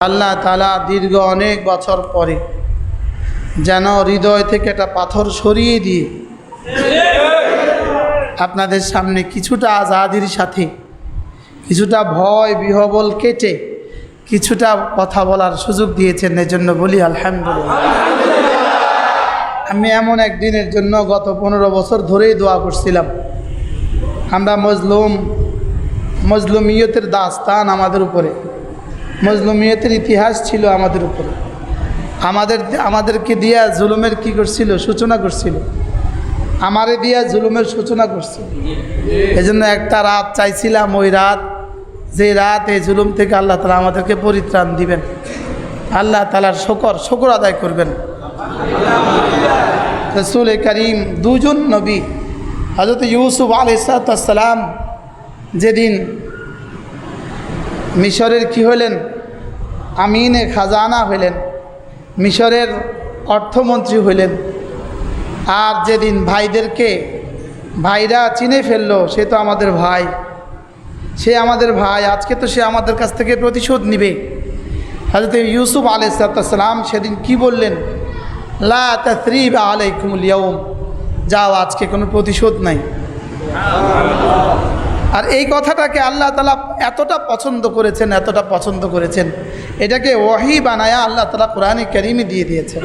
আল্লাহ তালা দীর্ঘ অনেক বছর পরে যেন হৃদয় থেকে একটা পাথর সরিয়ে দিয়ে আপনাদের সামনে কিছুটা আজাদির সাথে কিছুটা ভয়, বিহবল কেটে কিছুটা কথা বলার সুযোগ দিয়েছেন। এজন্য বলি, আলহামদুলিল্লাহ। আমি এমন একদিনের জন্য গত পনেরো বছর ধরেই দোয়া করছিলাম। আমরা মজলুম, মজলুমিয়তের দাস্তান আমাদের উপরে। মজলুমিয়তের ইতিহাস ছিল আমাদের উপরে। আমাদের, আমাদেরকে দিয়া জুলুমের কি করছিল? সূচনা করছিল। আমারে দিয়া জুলুমের সূচনা করছিল। এজন্য একটা রাত চাইছিলাম, ওই রাত, যে রাত এই জুলুম থেকে আল্লাহ তালা আমাদেরকে পরিত্রাণ দিবেন। আল্লাহ তালার শকর শকর আদায় করবেন। রসুল করিম দুজন নবী হজরত ইউসুফ আলাইসালাম যেদিন মিশরের কি হলেন আমিনে খাজানা হইলেন। মিশরের অর্থমন্ত্রী হইলেন। আর যেদিন ভাইদেরকে ভাইরা চিনে ফেলল, সে তো আমাদের ভাই। সে আমাদের ভাই, আজকে তো সে আমাদের কাছ থেকে প্রতিশোধ নিবে। হজরত ইউসুফ আলাইসালাম সেদিন কি বললেন? লা ইয়ৌম যাও, আজকে কোনো প্রতিশোধ নাই। আর এই কথাটাকে আল্লাহ তালা এতটা পছন্দ করেছেন, এতটা পছন্দ করেছেন, এটাকে ওয়াহি বানায়া আল্লাহ তালা কোরআনে করিমে দিয়ে দিয়েছেন।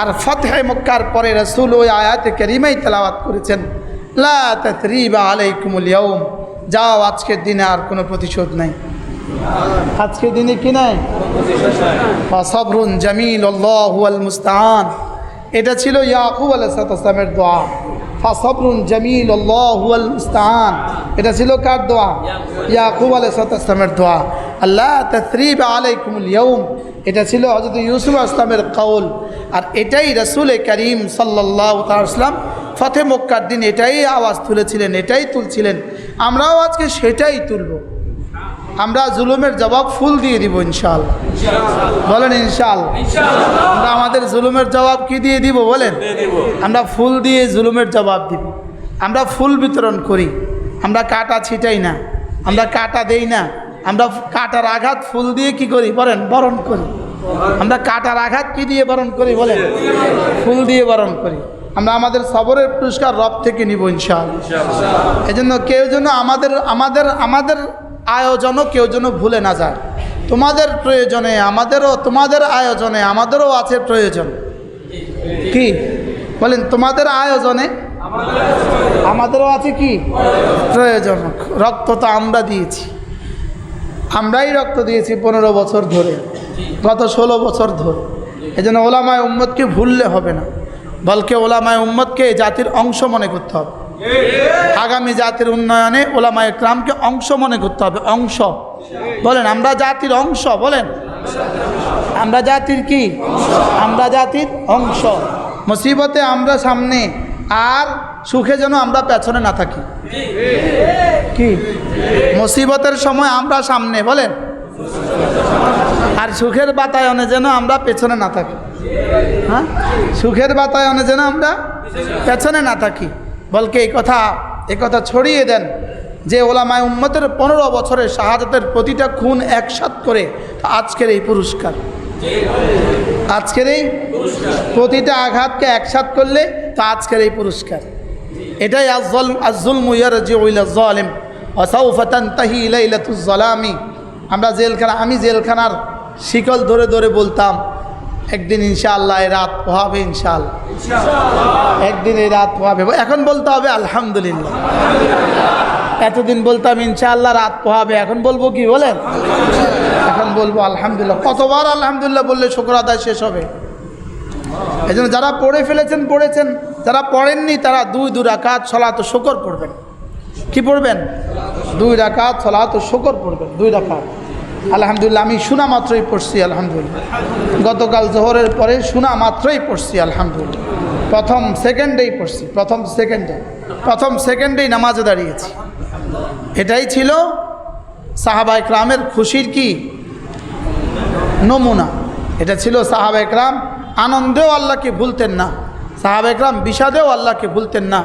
আর ফতেহ মক্কার পরে রসুল ওই আয়াতে করিমেই তেলাওয়াত করেছেন, লা যাও আজকের দিনে আর কোনো প্রতিশোধ নাই। আজকের দিনে কি নাই? সবরুন জামিল মুস্তান এটা ছিল ইয়াকুব আলাইসালামের দোয়া। ফাসবরুন জামিল আল্লাহুয়াল মুস্তান এটা ছিল কার দোয়া? ইয়াকুব আলাইসালামের দোয়া। আল্লাহ তসরিব আলাইকুমুল ইয়ৌম এটা ছিল হজরত ইউসুফ আসলামের কৌল আর এটাই রসুল করিম সাল্লাহ আসলাম ফতে মক্কার দিন এটাই আওয়াজ তুলেছিলেন, এটাই তুলছিলেন। আমরাও আজকে সেটাই তুলব। আমরা জুলুমের জবাব ফুল দিয়ে দিব ইনশাল বলেন ইনশাল আমরা আমাদের জুলুমের জবাব কি দিয়ে দিব বলেন? আমরা ফুল দিয়ে জুলুমের জবাব দিব। আমরা ফুল বিতরণ করি। আমরা কাটা ছিটাই না। আমরা কাটা দেই না। আমরা কাটার আঘাত ফুল দিয়ে কি করি বলেন? বরণ করি। আমরা কাটার আঘাত কি দিয়ে বরণ করি বলেন? ফুল দিয়ে বরণ করি। আমরা আমাদের সবরের পুরস্কার রব থেকে নিব ইনশাল এজন্য কেউ যেন আমাদের আমাদের আমাদের আয়োজনও কেউ যেন ভুলে না যায়। তোমাদের প্রয়োজনে আমাদেরও, তোমাদের আয়োজনে আমাদেরও আছে প্রয়োজন। কি? বলেন, তোমাদের আয়োজনে আমাদেরও আছে কি? প্রয়োজন। রক্ত তো আমরা দিয়েছি। আমরাই রক্ত দিয়েছি পনেরো বছর ধরে, গত ষোলো বছর ধরে। এই জন্য ওলামায় উম্মদকে ভুললে হবে না। বলকে ওলামায় উম্মদকে জাতির অংশ মনে করতে হবে। আগামী জাতির উন্নয়নে ওলামা একরামকে অংশ মনে করতে হবে, অংশ। বলেন, আমরা জাতির অংশ, বলেন। আমরা জাতির কি? আমরা জাতির অংশ। মুসিবতে আমরা সামনে, আর সুখে যেন আমরা পেছনে না থাকি। কি? মুসিবতের সময় আমরা সামনে, বলেন। আর সুখের বাতায়নে যেন আমরা পেছনে না থাকি। হ্যাঁ? সুখের বাতায়নে যেন আমরা পেছনে না থাকি। বলকে এই কথা এই কথা ছড়িয়ে দেন যে ওলামায় উম্মতের পনেরো বছরের শাহাদাতের প্রতিটা খুন একসাথ করে আজকের এই পুরস্কার। আজকের এই প্রতিটা আঘাতকে একসাথ করলে তা আজকের এই পুরস্কার। এটাই আজল আজুল মুয়ার জলেম অসাউফাতান তাহি ইলাইলাতুজ্জলামি আমরা জেলখানা, আমি জেলখানার শিকল ধরে ধরে বলতাম একদিন ইনশাআল্লাহ এই রাত পোহাবে ইনশাআল্লাহ। একদিন এই রাত পোহাবে। এখন বলতে হবে আলহামদুলিল্লাহ। এতদিন বলতাম ইনশাআল্লাহ রাত পোহাবে এখন বলব কি বলেন? এখন বলব আলহামদুলিল্লাহ। কতবার আলহামদুলিল্লাহ বললে শুক্র আদায় শেষ হবে? এই জন্য যারা পড়ে ফেলেছেন পড়েছেন। যারা পড়েননি তারা দুই দু রাকাত ছলাত শকর পড়বেন। কি পড়বেন? দুই রাকাত ছলাত শকর পড়বেন। দুই রাকাত। আলহামদুলিল্লাহ, আমি শোনা মাত্রই পড়ছি, আলহামদুলিল্লাহ। গতকাল জোহরের পরে শোনা মাত্রই পড়ছি, আলহামদুলিল্লাহ। প্রথম সেকেন্ডেই পড়ছি, প্রথম সেকেন্ডে, প্রথম সেকেন্ডেই নামাজে দাঁড়িয়েছি। এটাই ছিল সাহাবা ইকরামের খুশির কি? নমুনা। এটা ছিল সাহাবা ইকরাম আনন্দেও আল্লাহকে ভুলতেন না। সাহাবা ইকরাম বিষাদেও আল্লাহকে ভুলতেন না।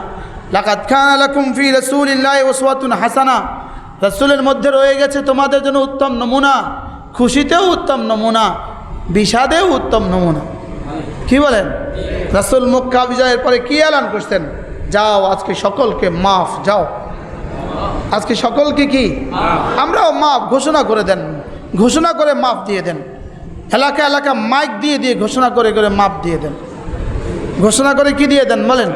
লাকাত খান আলাকুম ফি রসুলিল্লাহ ওসওয়াতুন হাসানা। রসুলের মধ্যে রয়ে গেছে তোমাদের জন্য উত্তম নমুনা, খুশিতেও উত্তম নমুনা, বিষাদেও উত্তম নমুনা। কি বলেন? রাসুল মক্কা বিজয়ের পরে কি এলান করছেন? যাও, আজকে সকলকে মাফ, যাও। আজকে সকলকে কি? আমরাও মাফ ঘোষণা করে দেন, ঘোষণা করে মাফ দিয়ে দেন। এলাকা এলাকা মাইক দিয়ে দিয়ে ঘোষণা করে করে মাপ দিয়ে দেন। ঘোষণা করে কি দিয়ে দেন বলেন?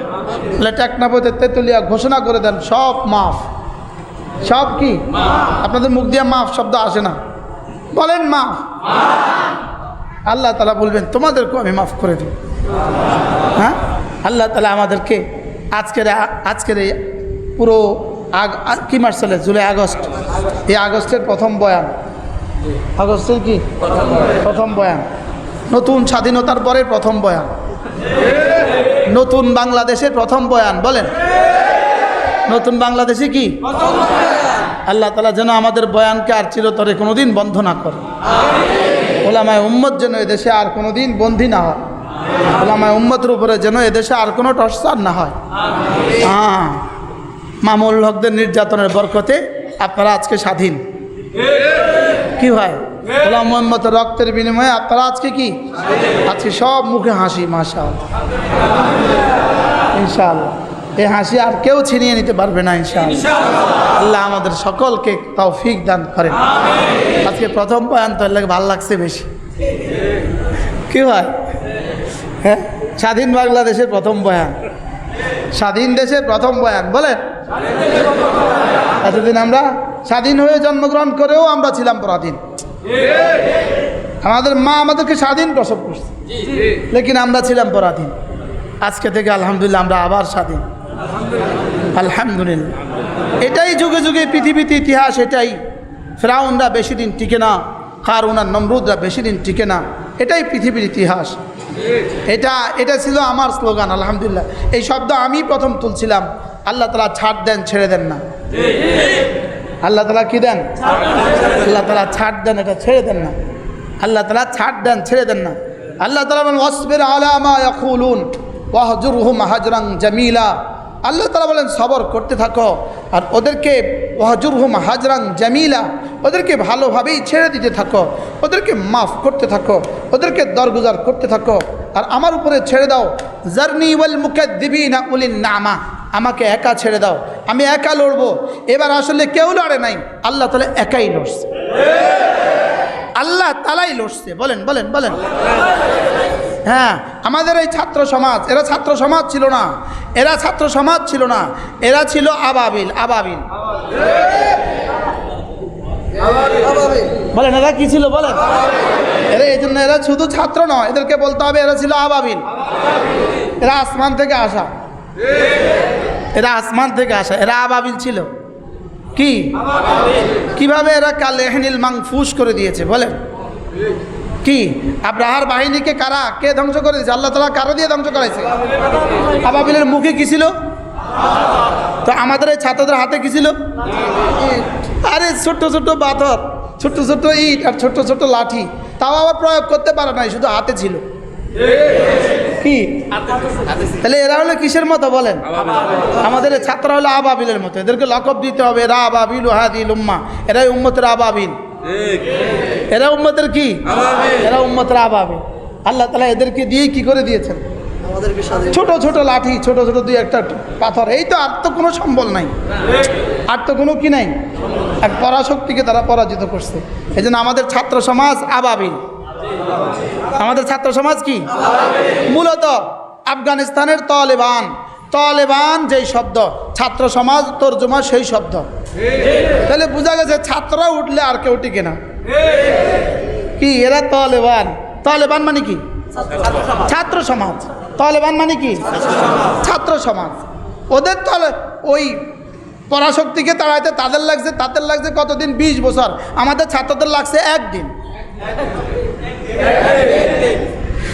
বলে টেকনাপতে তেতুলিয়া ঘোষণা করে দেন, সব মাফ। সব কি? আপনাদের মুখ দিয়ে মাফ শব্দ আসে না। বলেন মাফ। আল্লাহ তালা বলবেন, তোমাদেরকেও আমি মাফ করে দিই। হ্যাঁ? আল্লাহ তালা আমাদেরকে আজকের আজকের এই পুরো আগ কি মাস চলে? জুলাই, আগস্ট। এই আগস্টের প্রথম বয়ান। আগস্টের কি? প্রথম বয়ান। নতুন স্বাধীনতার পরে প্রথম বয়ান। নতুন বাংলাদেশের প্রথম বয়ান, বলেন। নতুন বাংলাদেশে কি? আল্লাহ তালা যেন আমাদের বয়ানকে আর চিরতরে কোনো দিন বন্ধ না করে। ওলামায় উম্মত যেন এদেশে আর কোনো দিন বন্দী না হয়। ওলামায় উম্মতের উপরে যেন এদেশে আর কোনো টসার না হয়। হ্যাঁ মামুল হকদের নির্যাতনের বরকতে আপনারা আজকে স্বাধীন। কি হয় গোলাম মোহাম্মদ রক্তের বিনিময়ে আপনারা আজকে কি? আজকে সব মুখে হাসি মাশা ইনশাআল্লাহ। এই হাসি আর কেউ ছিনিয়ে নিতে পারবে না ইনশাআল্লাহ। আল্লাহ আমাদের সকলকে তৌফিক দান করেন। আজকে প্রথম বয়ান তো লাগে ভালো লাগছে বেশি। কি হয় হ্যাঁ? স্বাধীন বাংলাদেশের প্রথম বয়ান। স্বাধীন দেশের প্রথম বয়ান বলেন। এতদিন আমরা স্বাধীন হয়ে জন্মগ্রহণ করেও আমরা ছিলাম পরাধীন। আমাদের মা আমাদেরকে স্বাধীন প্রসব করছে। লেকিন আমরা ছিলাম পরাধীন। আজকে থেকে আলহামদুলিল্লাহ আমরা আবার স্বাধীন। আলহামদুলিল্লাহ। এটাই যুগে যুগে পৃথিবীতে ইতিহাস এটাই। ফ্রাউনরা বেশি দিন টিকে না কারুন আর নমরুদরা বেশি দিন টিকে না। এটাই পৃথিবীর ইতিহাস। এটা এটা ছিল আমার স্লোগান, আলহামদুলিল্লাহ। এই শব্দ আমি প্রথম তুলছিলাম। আল্লাহ তালা ছাড় দেন, ছেড়ে দেন না। আল্লাহ তালা কি দেন? আল্লাহ তালা ছাড় দেন, এটা ছেড়ে দেন না। আল্লাহ তালা ছাড় দেন, ছেড়ে দেন না। আল্লাহ তালা বলেন, ওয়াসবির আলামা ইয়াকুলুন, ওয়াহজুরহুম হাজরাং জামিলা। আল্লাহ তালা বলেন, সবর করতে থাকো আর ওদেরকে ওয়াহজুরহুম হাজরান জামিলা, ওদেরকে ভালোভাবেই ছেড়ে দিতে থাকো, ওদেরকে মাফ করতে থাকো, ওদেরকে দরগুজার করতে থাকো আর আমার উপরে ছেড়ে দাও। জার্নি ওয়াল মুখে দিবি না উলিন নামা, আমাকে একা ছেড়ে দাও, আমি একা লড়বো। এবার আসলে কেউ লড়ে নাই, আল্লাহ তালা একাই লড়ছে। আল্লাহ তালাই লড়ছে, বলেন বলেন বলেন। হ্যাঁ আমাদের এই ছাত্র সমাজ, এরা ছাত্র সমাজ ছিল না। এরা ছাত্র সমাজ ছিল না, এরা ছিল আবাবিল আবাবিল। বলেন, এরা কি ছিল, বলেন। এরা এই জন্য এরা শুধু ছাত্র নয়, এদেরকে বলতে হবে এরা ছিল আবাবিল। এরা আসমান থেকে আসা। এরা আসমান থেকে আসা, এরা আবাবিল ছিল। কি? কীভাবে এরা কালেহনিল মাংফুস করে দিয়েছে, বলেন। কি? আব্রাহার বাহিনীকে কারা, কে ধ্বংস করে দিয়েছে আল্লাহ তালা কারা দিয়ে ধ্বংস করাইছে? আবাবিলের মুখে কি ছিল? তো আমাদের এই ছাত্রদের হাতে কি ছিল? আরে, ছোট্ট ছোট্ট পাথর, ছোট্ট ছোট্ট ইট আর ছোট্ট ছোট্ট লাঠি। তাও আবার প্রয়োগ করতে পারে নাই, শুধু হাতে ছিল। কি? তাহলে এরা হলো কিসের মতো বলেন? আমাদের এই ছাত্ররা হলো আবাবিলের মতো। এদেরকে লকব দিতে হবে। এরা আবাবিল হাদিল উম্মা। এরাই উম্মতের আবাবিল। এরা উম্মতের কি? এরা উম্মতের আবাবে। আল্লাহ তালা এদেরকে দিয়ে কি করে দিয়েছেন? ছোট ছোট লাঠি ছোট ছোট দুই একটা পাথর এই তো আর তো কোনো সম্বল নাই। আর তো কোনো কি নাই? এক পরাশক্তিকে তারা পরাজিত করছে। এই জন্য আমাদের ছাত্র সমাজ আবাবিল আমাদের ছাত্র সমাজ কি? মূলত আফগানিস্তানের তলেবান। তলেবান যেই শব্দ ছাত্র সমাজ তর্জমা সেই শব্দ। তাহলে বোঝা গেছে ছাত্ররা উঠলে আর কেউ টিকে না। কি, এরা তলেবান। তলেবান মানে কি? ছাত্র সমাজ। তলেবান মানে কি? ছাত্র সমাজ। ওদের তলে, ওই পরাশক্তিকে তাড়াইতে তাদের লাগছে তাদের লাগছে কতদিন? বিশ বছর। আমাদের ছাত্রদের লাগছে একদিন।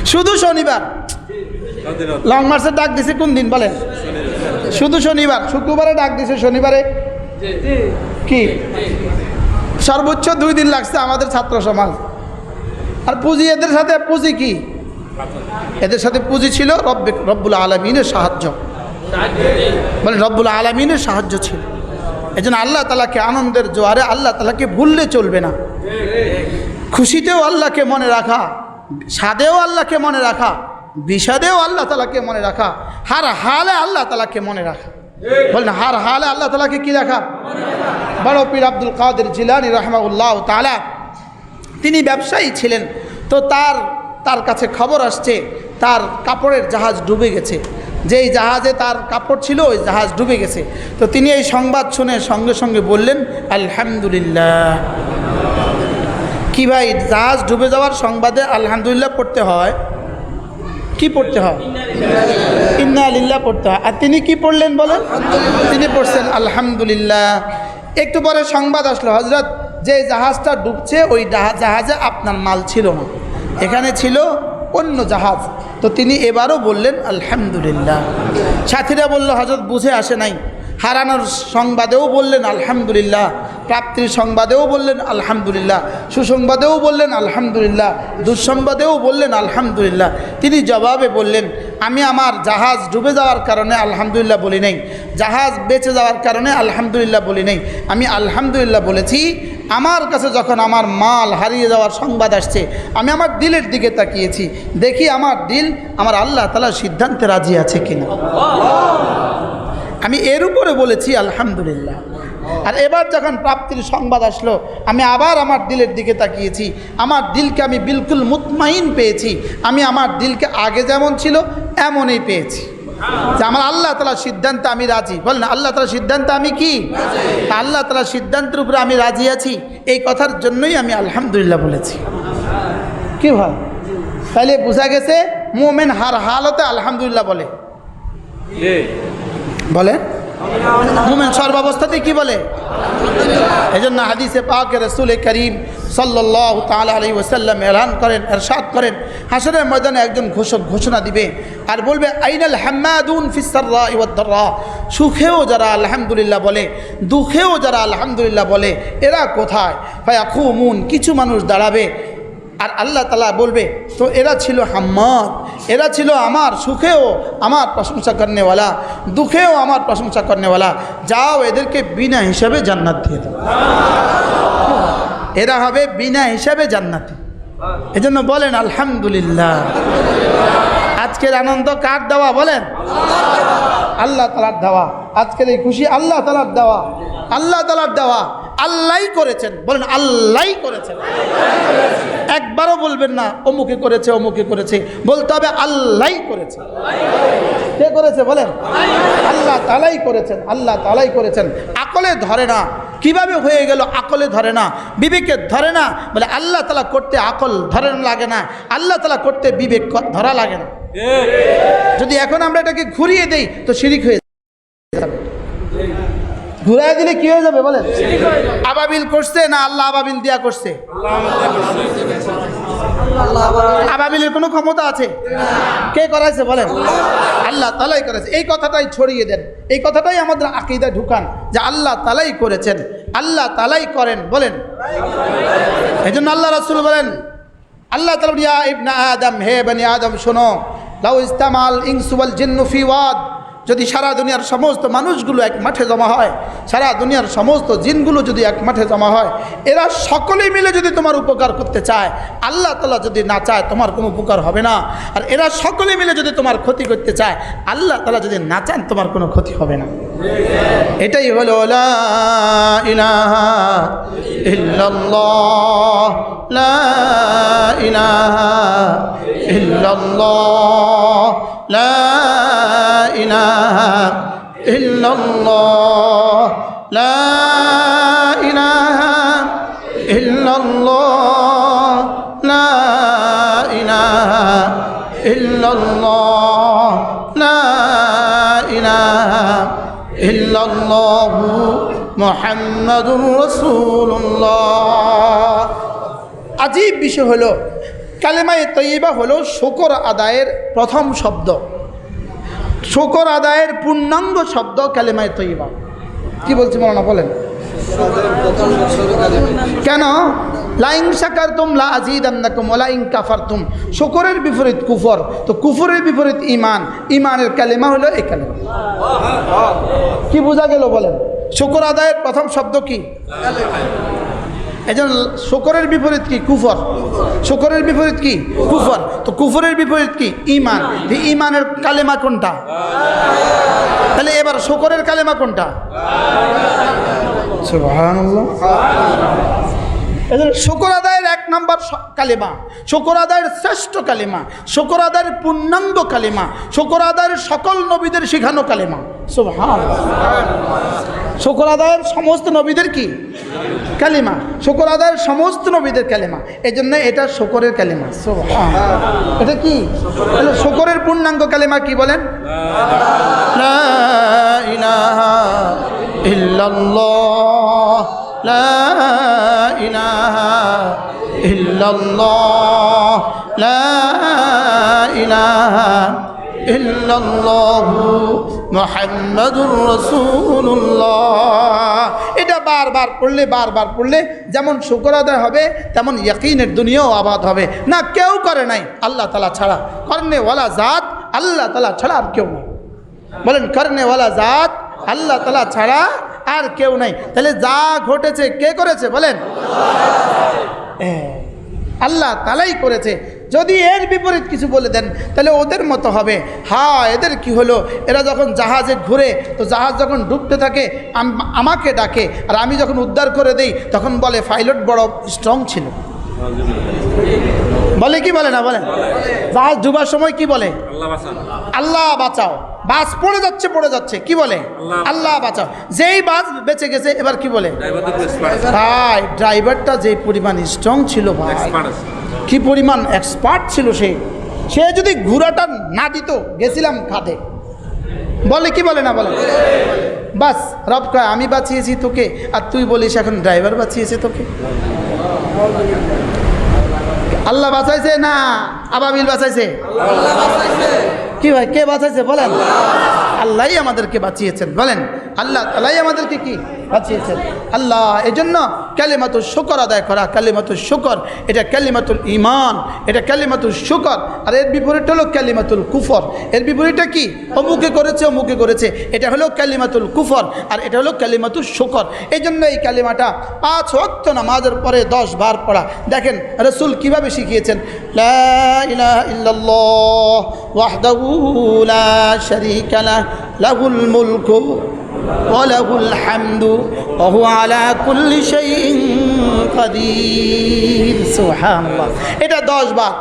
শুধু শনিবার। লং মার্চের ডাক দিছে কোন দিন বলেন? শুধু শনিবার। শুক্রবারে ডাক দিছে শনিবারে। কি? সর্বোচ্চ দুই দিন লাগছে আমাদের ছাত্র সমাজ। আর পুঁজি, এদের সাথে পুঁজি কি? এদের সাথে পুঁজি ছিল রব্বে রব্বুল আলমিনের সাহায্য। মানে রব্বুল আলমিনের সাহায্য ছিল। এই জন্য আল্লাহ তালাকে আনন্দের জোয়ারে আল্লাহ তালাকে ভুললে চলবে না। খুশিতেও আল্লাহকে মনে রাখা সাদেও আল্লাহকে মনে রাখা, বিষাদেও আল্লাহ তালাকে মনে রাখা, হার হালে আল্লাহ তালাকে মনে রাখা। বলেন, হার হালে আল্লাহ তালাকে কি রাখা বড় পীর আব্দুল কাদের জিলানি রহমাউল্লাহ তালা তিনি ব্যবসায়ী ছিলেন। তো তার তার কাছে খবর আসছে, তার কাপড়ের জাহাজ ডুবে গেছে। যেই জাহাজে তার কাপড় ছিল, ওই জাহাজ ডুবে গেছে। তো তিনি এই সংবাদ শুনে সঙ্গে সঙ্গে বললেন, আলহামদুলিল্লাহ। কি ভাই, জাহাজ ডুবে যাওয়ার সংবাদে আলহামদুলিল্লাহ পড়তে হয়? কি পড়তে হয়? ইন্না আলিল্লাহ পড়তে হয়। আর তিনি কি পড়লেন বলেন? তিনি পড়ছেন, আলহামদুলিল্লাহ। একটু পরে সংবাদ আসলো হজরত যে জাহাজটা ডুবছে, ওই জাহাজে আপনার মাল ছিল না। এখানে ছিল অন্য জাহাজ। তো তিনি এবারও বললেন, আলহামদুলিল্লাহ। সাথীরা বলল হজরত বুঝে আসে নাই। হারানোর সংবাদেও বললেন, আলহামদুলিল্লাহ। প্রাপ্তির সংবাদেও বললেন, আলহামদুলিল্লাহ। সুসংবাদেও বললেন, আলহামদুলিল্লাহ। দুঃসংবাদেও বললেন, আলহামদুলিল্লাহ। তিনি জবাবে বললেন, আমি আমার জাহাজ ডুবে যাওয়ার কারণে আলহামদুলিল্লাহ বলি নাই। জাহাজ বেঁচে যাওয়ার কারণে আলহামদুলিল্লাহ বলি নাই। আমি আলহামদুলিল্লাহ বলেছি, আমার কাছে যখন আমার মাল হারিয়ে যাওয়ার সংবাদ আসছে, আমি আমার দিলের দিকে তাকিয়েছি। দেখি আমার দিল আমার আল্লাহ তালার সিদ্ধান্তে রাজি আছে কিনা? আমি এর উপরে বলেছি, আলহামদুলিল্লাহ। আর এবার যখন প্রাপ্তির সংবাদ আসলো আমি আবার আমার দিলের দিকে তাকিয়েছি। আমার দিলকে আমি বিলকুল মুতমাইন পেয়েছি। আমি আমার দিলকে আগে যেমন ছিল এমনই পেয়েছি। যে আমার আল্লাহ তালা সিদ্ধান্তে আমি রাজি। বলেন আল্লাহ তালা সিদ্ধান্তে আমি কি? আল্লাহ তালা সিদ্ধান্তের উপরে আমি রাজি আছি। এই কথার জন্যই আমি আলহামদুলিল্লাহ বলেছি। কি ভাই? তাহলে বোঝা গেছে মোমেন হার হালতে আলহামদুলিল্লাহ বলে। বলে মোমেন সর্বাবস্থাতে কি বলে? এই জন্য হাদিসে পাক রসুল করিম সাল্লাহ তাল আলী ওসাল্লাম এলান করেন, এরশাদ করেন হাসনের ময়দানে একজন ঘোষক ঘোষণা দিবে আর বলবে, আইনাল হাম্মাদুন ফিসাররা ইওয়াদ্দররা সুখেও যারা আলহামদুলিল্লাহ বলে, দুঃখেও যারা আলহামদুলিল্লাহ বলে, এরা কোথায়? খুমুন কিছু মানুষ দাঁড়াবে। আর আল্লাহ তালা বলবে, তো এরা ছিল হাম্মাদ, এরা ছিল আমার সুখেও আমার প্রশংসা করনেওয়ালা, দুঃখেও আমার প্রশংসা করনেওয়ালা। যাও এদেরকে বিনা হিসাবে জান্নাত দিয়ে দাও। এরা হবে বিনা হিসাবে জান্নাতি। এজন্য বলেন, আলহামদুলিল্লাহ। আজকের আনন্দ কার দেওয়া বলেন? আল্লাহ তালার দেওয়া। আজকের এই খুশি আল্লাহ তালার দেওয়া। আল্লাহ তালার দেওয়া। আল্লাহই করেছেন। বলেন, আল্লাহই করেছেন। একবারও বলবেন না অমুকে করেছে অমুকে করেছে। বলতে হবে আল্লাহই করেছে। কে করেছে বলেন? আল্লাহ তালাই করেছেন আল্লাহ তালাই করেছেন। আকলে ধরে না। কীভাবে হয়ে গেল আকলে ধরে না? বিবেকে ধরে না? বলে আল্লাহ তালা করতে আকল ধরে লাগে না। আল্লাহ তালা করতে বিবেক ধরা লাগে না। যদি এখন আমরা এটাকে ঘুরিয়ে দেই তো শিরিক হয়ে ঘুরাই দিলে কি হয়ে যাবে বলেন? আবাবিল করছে না আল্লাহ আবাবিল দিয়া করছে? আবাবিলের কোনো ক্ষমতা আছে? কে করাইছে বলেন? আল্লাহ তালাই করেছে। এই কথাটাই ছড়িয়ে দেন। এই কথাটাই আমাদের আকিদায় ঢুকান যে আল্লাহ তালাই করেছেন। আল্লাহ তালাই করেন বলেন। এই জন্য আল্লাহ রাসুল বলেন আল্লাহ তালা ইবনা আদম হে বনি আদম শোনো লাউ ইস্তামাল ইংসুবল জিন্নু ফি ওয়াদ। যদি সারা দুনিয়ার সমস্ত মানুষগুলো এক মাঠে জমা হয়, সারা দুনিয়ার সমস্ত জিনগুলো যদি এক মাঠে জমা হয়, এরা সকলে মিলে যদি তোমার উপকার করতে চায়, আল্লাহ তালা যদি না চায়, তোমার কোনো উপকার হবে না। আর এরা সকলে মিলে যদি তোমার ক্ষতি করতে চায়, আল্লাহ তালা যদি না চান, তোমার কোনো ক্ষতি হবে না। এটাই হলো লা ইল্লাল্লাহ লা ইলাহা ইল্লাল্লাহ, লা ইলাহা ইল্লাল্লাহ, লা ইলাহা ইল্লাল্লাহ, লা ইলাহা ইল্লাল্লাহ লা ইলাহা ইল্লাল্লাহ মুহাম্মাদুর রাসূলুল্লাহ। আজীব বিষয় হলো, কালেমায়ে তৈবা হলো শকর আদায়ের প্রথম শব্দ। শকর আদায়ের পূর্ণাঙ্গ শব্দ কালেমায়ে তৈবা কি বলছি মৌলানা, বলেন। কেন? লাইং সাকার তুম লা আজিদ আন্নাকুম ওলাইং কাফার তুম শকরের বিপরীত কুফর, তো কুফরের বিপরীত ইমান ইমানের কালেমা হলো এই কালেমা। কি বোঝা গেল, বলেন। শকর আদায়ের প্রথম শব্দ কি? এই জন্য শকরের বিপরীত কি? কুফর। শকরের বিপরীত কি? কুফর। তো কুফরের বিপরীত কি? ইমান ইমানের কালেমা কোনটা? তাহলে এবার শকরের কালেমা কোনটা? এজন শকর এক নম্বর কালিমা শুকর আদায়ের শ্রেষ্ঠ কালিমা শুকর আদায়ের পূর্ণাঙ্গ কালিমা শুকর আদায়ের সকল নবীদের শেখানো কালিমা। শুকর আদায়ের সমস্ত নবীদের কি? কালিমা। শুকর আদায়ের সমস্ত নবীদের কালিমা। এই জন্য এটা শকরের কালিমা। এটা কি? শুকরের পূর্ণাঙ্গ কালিমা কি বলেন? লা إلا الله لا إله إلا الله محمد رسول الله এটা বারবার পড়লে বারবার পড়লে যেমন শুকর আদায় হবে তেমন ইয়াকিনের দুনিয়াও আবাদ হবে না কেউ করে নাই আল্লাহ তালা ছাড়া করনে ওয়ালা জাত আল্লাহ তালা ছাড়া আর কেউ নেই বলেন করনেওয়ালা জাত আল্লাহ তালা ছাড়া আর কেউ নাই তাহলে যা ঘটেছে কে করেছে বলেন এ, আল্লাহ তালাই করেছে। যদি এর বিপরীত কিছু বলে দেন তাহলে ওদের মতো হবে। হ্যাঁ এদের কি হলো? এরা যখন জাহাজে ঘুরে তো জাহাজ যখন ডুবতে থাকে আমাকে ডাকে আর আমি যখন উদ্ধার করে দেই তখন বলে পাইলট বড় স্ট্রং ছিল। বলে কি বলে না বলেন জাহাজ ডুবার সময় কি বলে? আল্লাহ বাঁচাও। বাস পড়ে যাচ্ছে পড়ে যাচ্ছে। কি বলে? আল্লাহ বাঁচাও। যেই বাস বেঁচে গেছে এবার কি বলে? ভাই ড্রাইভারটা যে পরিমাণ স্ট্রং ছিল ভাই। কি পরিমাণ এক্সপার্ট ছিল সে? সে যদি ঘোড়াটা না দিত গেছিলাম খাদে। বলে কি বলে না বলে? বাস রব কয় আমি বাঁচিয়েছি তোকে আর তুই বলিস এখন ড্রাইভার বাঁচিয়েছে তোকে। আল্লাহ বাঁচাইছে না? আবাবিল বাঁচাইছে। কি ভাই কে বাঁচাইছে বলেন? আল্লাহই আমাদেরকে বাঁচিয়েছেন বলেন। আল্লাহ আল্লাহ আমাদেরকে কি? বাঁচিয়েছেন। আল্লাহ এই জন্য কালিমাতুল শুকর আদায় করা কালিমাতুল শুকর, এটা কালিমাতুল ইমান এটা কালিমাতুল শুকর, আর এর বিপরীত হলো কালিমাতুল কুফর। এর বিপরীতটা কি? অমুকে করেছে অমুকে করেছে। এটা হলো ক্যালিমাতুল কুফর, আর এটা হলো কালিমাতুল শুকর। এই জন্য এই কালিমাটা পাঁচ ওয়াক্ত নামাজের পরে দশ বার পড়া। দেখেন, রসুল কীভাবে শিখিয়েছেন? লা ইলাহা ইল্লাল্লাহ, ওয়াহদাহু লা শারীকা লাহ লাহুল মুলকু। وله الحمد وهو على كل شيء قدير سبحان الله এটা দশ বার